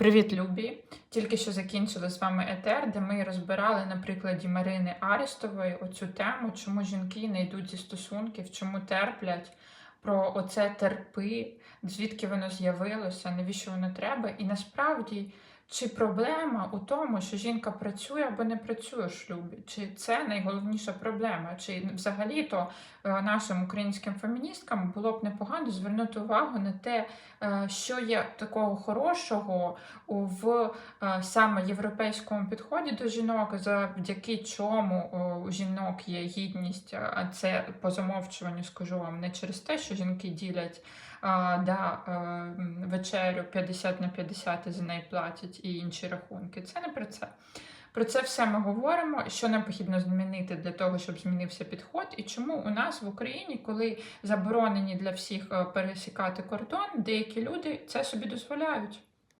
Привіт, Любі! Тільки що закінчили з вами етер, де ми розбирали на прикладі Марини Арістової оцю тему, чому жінки не йдуть зі стосунків, чому терплять, про оце терпи, звідки воно з'явилося, навіщо воно треба. І насправді, чи проблема у тому, що жінка працює або не працює в шлюбі? Чи це найголовніша проблема? Чи взагалі-то е, нашим українським феміністкам було б непогано звернути увагу на те, е, що є такого хорошого в е, саме європейському підході до жінок, завдяки чому у жінок є гідність, а це по замовчуванню скажу вам не через те, що жінки ділять да, вечерю 50 на 50 і за неї платять і інші рахунки. Це не про це. Про це все ми говоримо, що нам потрібно змінити для того, щоб змінився підход, і чому у нас в Україні, коли заборонені для всіх е, пересікати кордон, деякі люди це собі дозволяють.